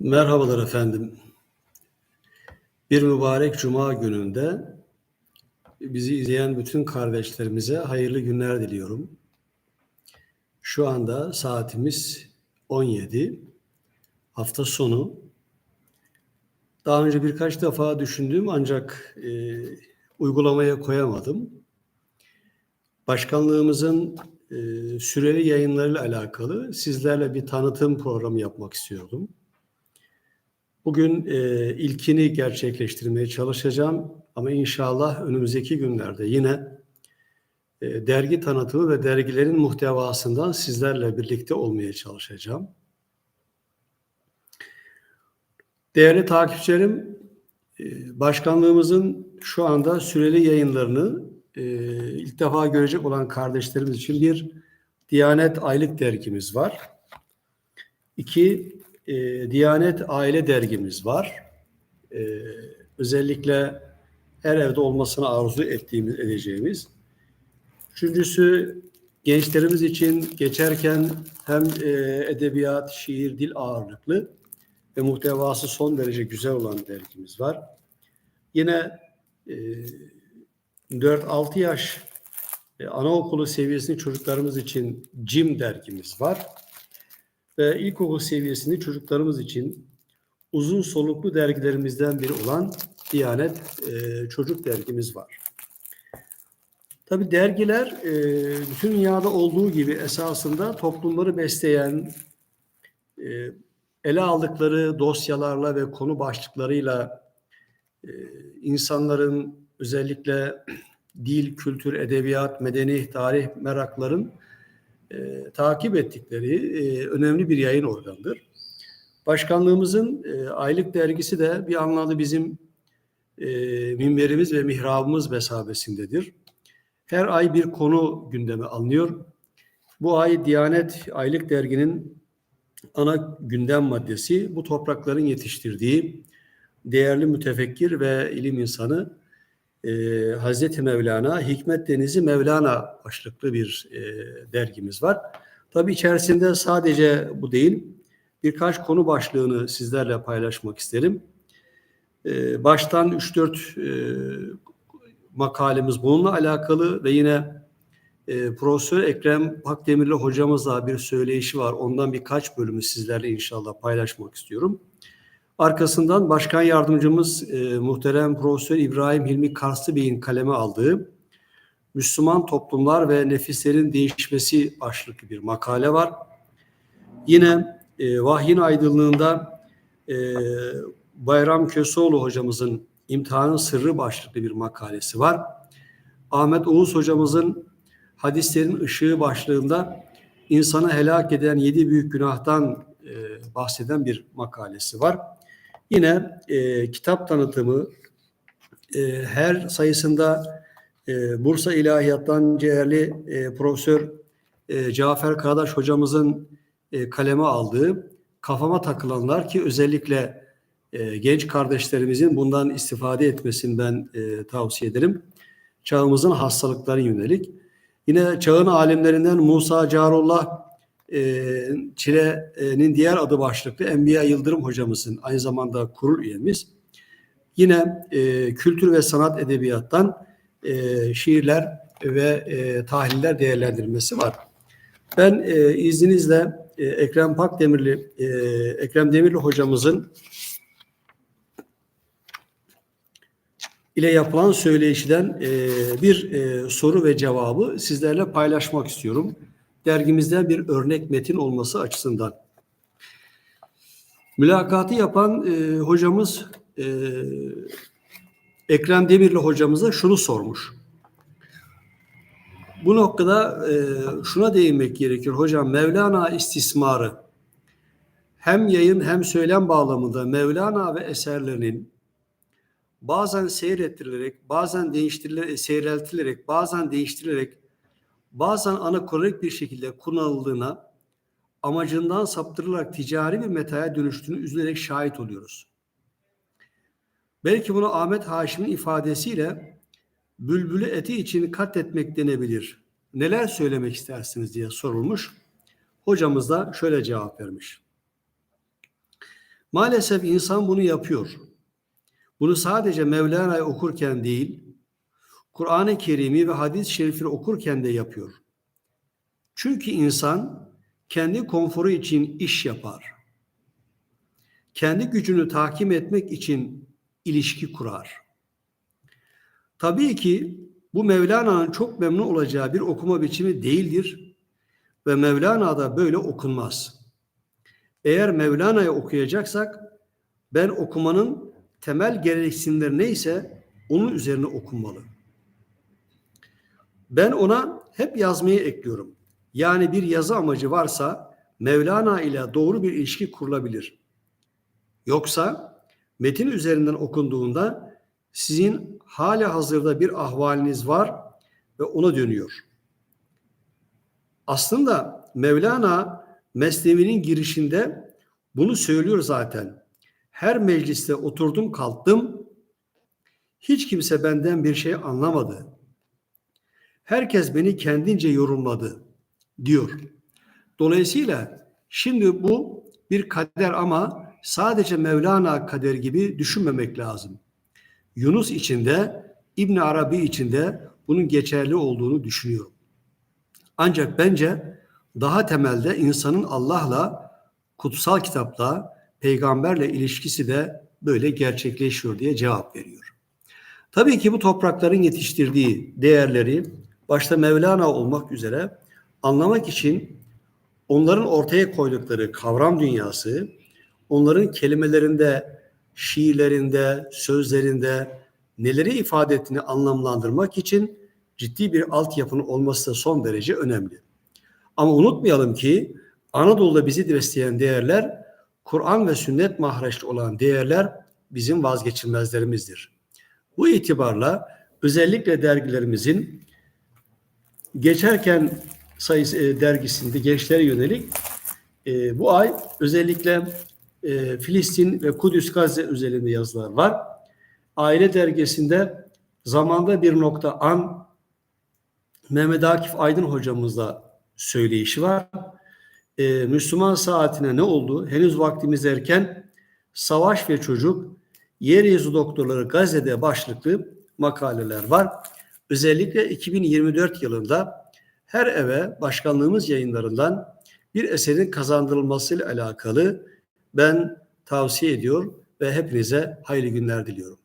Merhabalar efendim. Bir mübarek cuma gününde bizi izleyen bütün kardeşlerimize hayırlı günler diliyorum. Şu anda saatimiz 17. Hafta sonu. Daha önce birkaç defa düşündüm ancak e, uygulamaya koyamadım. Başkanlığımızın e, süreli yayınlarıyla alakalı sizlerle bir tanıtım programı yapmak istiyordum. Bugün e, ilkini gerçekleştirmeye çalışacağım ama inşallah önümüzdeki günlerde yine e, dergi tanıtımı ve dergilerin muhtevasından sizlerle birlikte olmaya çalışacağım. Değerli takipçilerim, e, başkanlığımızın şu anda süreli yayınlarını e, ilk defa görecek olan kardeşlerimiz için bir Diyanet Aylık dergimiz var. İki, e, Diyanet Aile Dergimiz var. E, özellikle her evde olmasını arzu ettiğimiz, edeceğimiz. Üçüncüsü gençlerimiz için geçerken hem e, edebiyat, şiir, dil ağırlıklı ve muhtevası son derece güzel olan dergimiz var. Yine e, 4-6 yaş e, anaokulu seviyesinde çocuklarımız için CIM dergimiz var ve ilkokul seviyesinde çocuklarımız için uzun soluklu dergilerimizden biri olan Diyanet e, Çocuk Dergimiz var. Tabi dergiler e, bütün dünyada olduğu gibi esasında toplumları besleyen, e, ele aldıkları dosyalarla ve konu başlıklarıyla e, insanların özellikle dil, kültür, edebiyat, medeni, tarih merakların e, takip ettikleri e, önemli bir yayın organıdır. Başkanlığımızın e, aylık dergisi de bir anlamda bizim e, minberimiz ve mihrabımız mesabesindedir. Her ay bir konu gündeme alınıyor. Bu ay Diyanet Aylık Dergi'nin ana gündem maddesi bu toprakların yetiştirdiği değerli mütefekkir ve ilim insanı e, Hazreti Mevlana, Hikmet Denizi Mevlana başlıklı bir e, dergimiz var. Tabii içerisinde sadece bu değil, birkaç konu başlığını sizlerle paylaşmak isterim. E, baştan 3-4 e, makalemiz bununla alakalı ve yine e, Profesör Ekrem Pakdemirli hocamızla bir söyleyişi var. Ondan birkaç bölümü sizlerle inşallah paylaşmak istiyorum. Arkasından Başkan Yardımcımız e, muhterem Profesör İbrahim Hilmi Karslı Bey'in kaleme aldığı Müslüman Toplumlar ve Nefislerin Değişmesi başlıklı bir makale var. Yine e, Vahyin Aydınlığında e, Bayram Köseoğlu hocamızın İmtihanın Sırrı başlıklı bir makalesi var. Ahmet Oğuz hocamızın Hadislerin Işığı başlığında insanı helak eden yedi büyük günahtan e, bahseden bir makalesi var. Yine e, kitap tanıtımı e, her sayısında e, Bursa İlahiyat'tan değerli e, Profesör e, Cafer Kağdaş hocamızın e, kaleme aldığı kafama takılanlar ki özellikle e, genç kardeşlerimizin bundan istifade etmesini ben e, tavsiye ederim. Çağımızın hastalıkları yönelik. Yine çağın alimlerinden Musa Carullah e, Çile'nin diğer adı başlıklı Enbiya Yıldırım hocamızın aynı zamanda kurul üyemiz. Yine e, kültür ve sanat edebiyattan e, şiirler ve e, tahliller değerlendirmesi var. Ben e, izninizle e, Ekrem Pakdemirli, e, Ekrem Demirli hocamızın ile yapılan söyleşiden e, bir e, soru ve cevabı sizlerle paylaşmak istiyorum dergimizden bir örnek metin olması açısından. Mülakatı yapan e, hocamız e, Ekrem Demirli hocamıza şunu sormuş. Bu noktada e, şuna değinmek gerekir hocam. Mevlana istismarı hem yayın hem söylem bağlamında Mevlana ve eserlerinin bazen seyrettirilerek, bazen değiştirilerek, seyreltilerek, bazen değiştirilerek bazen anakronik bir şekilde kullanıldığına, amacından saptırılarak ticari bir metaya dönüştüğünü üzülerek şahit oluyoruz. Belki bunu Ahmet Haşim'in ifadesiyle bülbülü eti için katletmek denebilir. Neler söylemek istersiniz diye sorulmuş. Hocamız da şöyle cevap vermiş. Maalesef insan bunu yapıyor. Bunu sadece Mevlana'yı okurken değil, Kur'an-ı Kerim'i ve hadis-i şerifleri okurken de yapıyor. Çünkü insan kendi konforu için iş yapar. Kendi gücünü tahkim etmek için ilişki kurar. Tabii ki bu Mevlana'nın çok memnun olacağı bir okuma biçimi değildir ve Mevlana da böyle okunmaz. Eğer Mevlana'yı okuyacaksak ben okumanın temel gereksinimleri neyse onun üzerine okunmalı. Ben ona hep yazmayı ekliyorum. Yani bir yazı amacı varsa Mevlana ile doğru bir ilişki kurulabilir. Yoksa metin üzerinden okunduğunda sizin hala hazırda bir ahvaliniz var ve ona dönüyor. Aslında Mevlana Mesnevi'nin girişinde bunu söylüyor zaten. Her mecliste oturdum kalktım, hiç kimse benden bir şey anlamadı. Herkes beni kendince yorumladı diyor. Dolayısıyla şimdi bu bir kader ama sadece Mevlana kader gibi düşünmemek lazım. Yunus içinde, İbn Arabi içinde bunun geçerli olduğunu düşünüyorum. Ancak bence daha temelde insanın Allah'la, kutsal kitapla, peygamberle ilişkisi de böyle gerçekleşiyor diye cevap veriyor. Tabii ki bu toprakların yetiştirdiği değerleri başta Mevlana olmak üzere anlamak için onların ortaya koydukları kavram dünyası, onların kelimelerinde, şiirlerinde, sözlerinde neleri ifade ettiğini anlamlandırmak için ciddi bir altyapının olması da son derece önemli. Ama unutmayalım ki Anadolu'da bizi besleyen değerler, Kur'an ve sünnet mahreçli olan değerler bizim vazgeçilmezlerimizdir. Bu itibarla özellikle dergilerimizin geçerken sayısı e, dergisinde gençlere yönelik e, bu ay özellikle e, Filistin ve Kudüs Gazze özelinde yazılar var. Aile dergisinde zamanda bir nokta an Mehmet Akif Aydın hocamızla söyleyişi var. Ee, Müslüman saatine ne oldu? Henüz vaktimiz erken savaş ve çocuk yeryüzü doktorları Gazze'de başlıklı makaleler var. Özellikle 2024 yılında her eve başkanlığımız yayınlarından bir eserin kazandırılmasıyla alakalı ben tavsiye ediyor ve hepinize hayırlı günler diliyorum.